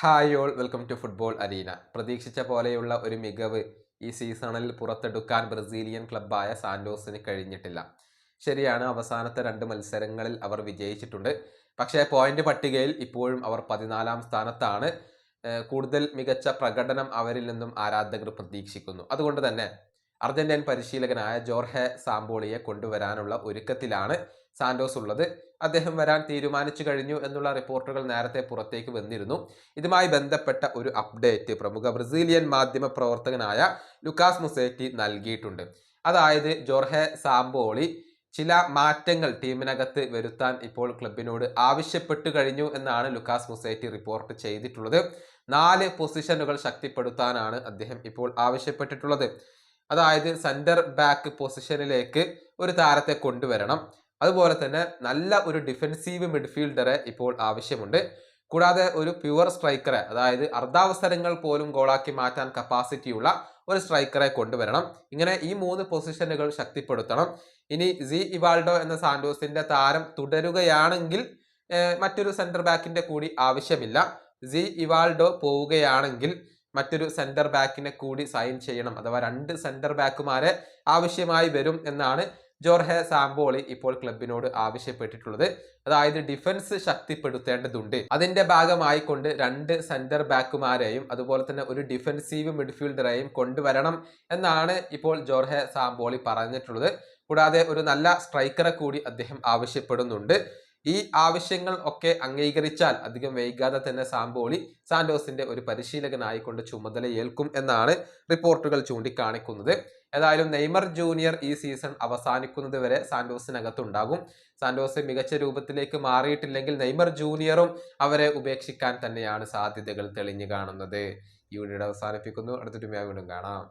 Hi all welcome to football arena പ്രതീക്ഷിച്ച പോലെയുള്ള ഒരു മികവ് ഈ സീസണിൽ പുറത്തെടുക്കാൻ ബ്രസീലിയൻ ക്ലബ്ബായ സാന്റോസിന് കഴിഞ്ഞിട്ടില്ല. ശരിയാണ് അവസാനത്തെ രണ്ട് മത്സരങ്ങളിൽ അവർ വിജയിച്ചിട്ടുണ്ട്. പക്ഷേ പോയിന്റ് പട്ടികയിൽ ഇപ്പോഴും അവർ പതിനാലാം സ്ഥാനത്താണ്. കൂടുതൽ മികച്ച പ്രകടനം അവരിൽ നിന്നും ആരാധകർ പ്രതീക്ഷിക്കുന്നു. അതുകൊണ്ട് തന്നെ അർജന്റീൻ പരിശീലകനായ ജോർഹെ സാമ്പോളിയെ കൊണ്ടുവരാനുള്ള ഒരുക്കത്തിലാണ് സാന്റോസ് ഉള്ളത്. അദ്ദേഹം വരാൻ തീരുമാനിച്ചു കഴിഞ്ഞു എന്നുള്ള റിപ്പോർട്ടുകൾ നേരത്തെ പുറത്തേക്ക് വന്നിരുന്നു. ഇതുമായി ബന്ധപ്പെട്ട ഒരു അപ്ഡേറ്റ് പ്രമുഖ ബ്രസീലിയൻ മാധ്യമ പ്രവർത്തകനായ ലുക്കാസ് മുസേറ്റി നൽകിയിട്ടുണ്ട്. അതായത് ജോർഹെ സാമ്പോളി ചില മാറ്റങ്ങൾ ടീമിനകത്ത് വരുത്താൻ ഇപ്പോൾ ക്ലബിനോട് ആവശ്യപ്പെട്ടു കഴിഞ്ഞു എന്നാണ് ലുക്കാസ് മുസേറ്റി റിപ്പോർട്ട് ചെയ്തിട്ടുള്ളത്. നാല് പൊസിഷനുകൾ ശക്തിപ്പെടുത്താനാണ് അദ്ദേഹം ഇപ്പോൾ ആവശ്യപ്പെട്ടിട്ടുള്ളത്. അതായത് സെന്റർ ബാക്ക് പൊസിഷനിലേക്ക് ഒരു താരത്തെ കൊണ്ടുവരണം. അതുപോലെ തന്നെ നല്ല ഒരു ഡിഫെൻസീവ് മിഡ്ഫീൽഡറെ ഇപ്പോൾ ആവശ്യമുണ്ട്. കൂടാതെ ഒരു പ്യുവർ സ്ട്രൈക്കറെ അതായത് അർദ്ധാവസരങ്ങൾ പോലും ഗോളാക്കി മാറ്റാൻ കപ്പാസിറ്റിയുള്ള ഒരു സ്ട്രൈക്കറെ കൊണ്ടുവരണം. ഇങ്ങനെ ഈ മൂന്ന് പൊസിഷനുകൾ ശക്തിപ്പെടുത്തണം. ഇനി സി ഇവാൾഡോ എന്ന സാന്റോസിന്റെ താരം തുടരുകയാണെങ്കിൽ മറ്റൊരു സെന്റർ ബാക്കിന്റെ കൂടി ആവശ്യമില്ല. സി ഇവാൾഡോ പോവുകയാണെങ്കിൽ മറ്റൊരു സെന്റർ ബാക്കിനെ കൂടി സൈൻ ചെയ്യണം. അഥവാ രണ്ട് സെന്റർ ബാക്കുമാരെ ആവശ്യമായി വരും എന്നാണ് ജോർഹെ സാംബോളി ഇപ്പോൾ ക്ലബിനോട് ആവശ്യപ്പെട്ടിട്ടുള്ളത്. അതായത് ഡിഫൻസ് ശക്തിപ്പെടുത്തേണ്ടതുണ്ട്. അതിന്റെ ഭാഗമായി കൊണ്ട് രണ്ട് സെന്റർ ബാക്കുമാരെയും അതുപോലെ തന്നെ ഒരു ഡിഫൻസീവ് മിഡ്ഫീൽഡറെയും കൊണ്ടുവരണം എന്നാണ് ഇപ്പോൾ ജോർഹെ സാംബോളി പറഞ്ഞിട്ടുള്ളത്. കൂടാതെ ഒരു നല്ല സ്ട്രൈക്കറെ കൂടി അദ്ദേഹം ആവശ്യപ്പെടുന്നുണ്ട്. ഈ ആവശ്യങ്ങൾ ഒക്കെ അംഗീകരിച്ചാൽ അധികം വൈകാതെ തന്നെ സാമ്പോളി സാന്റോസിന്റെ ഒരു പരിശീലകനായിക്കൊണ്ട് ചുമതലയേൽക്കും എന്നാണ് റിപ്പോർട്ടുകൾ ചൂണ്ടിക്കാണിക്കുന്നത്. ഏതായാലും നെയ്മർ ജൂനിയർ ഈ സീസൺ അവസാനിക്കുന്നത് വരെ സാന്റോസിനകത്തുണ്ടാകും. സാന്റോസ് മികച്ച രൂപത്തിലേക്ക് മാറിയിട്ടില്ലെങ്കിൽ നെയ്മർ ജൂനിയറും അവരെ ഉപേക്ഷിക്കാൻ തന്നെയാണ് സാധ്യതകൾ തെളിഞ്ഞു കാണുന്നത്. ഈ വീഡിയോ അവസാനിപ്പിക്കുന്നു. അടുത്തൊരു വീണ്ടും കാണാം.